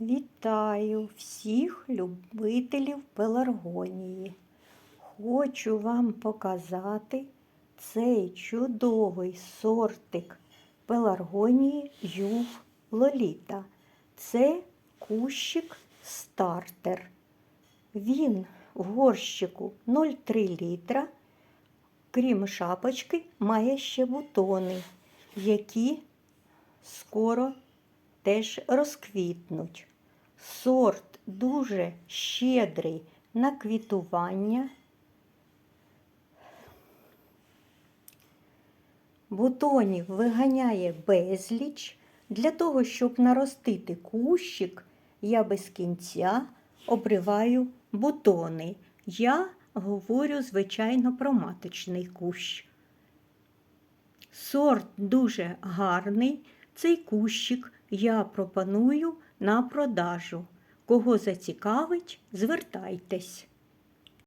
Вітаю всіх любителів пеларгонії. Хочу вам показати цей чудовий сортик пеларгонії Юв Лоліта. Це кущик стартер. Він в горщику 0,3 літра. Крім шапочки, має ще бутони, які скоро теж розквітнуть. Сорт дуже щедрий на квітування. Бутонів виганяє безліч. Для того, щоб наростити кущик, я без кінця обриваю бутони. Я говорю, звичайно, про маточний кущ. Сорт дуже гарний. Цей кущик я пропоную на продажу. Кого зацікавить, звертайтесь.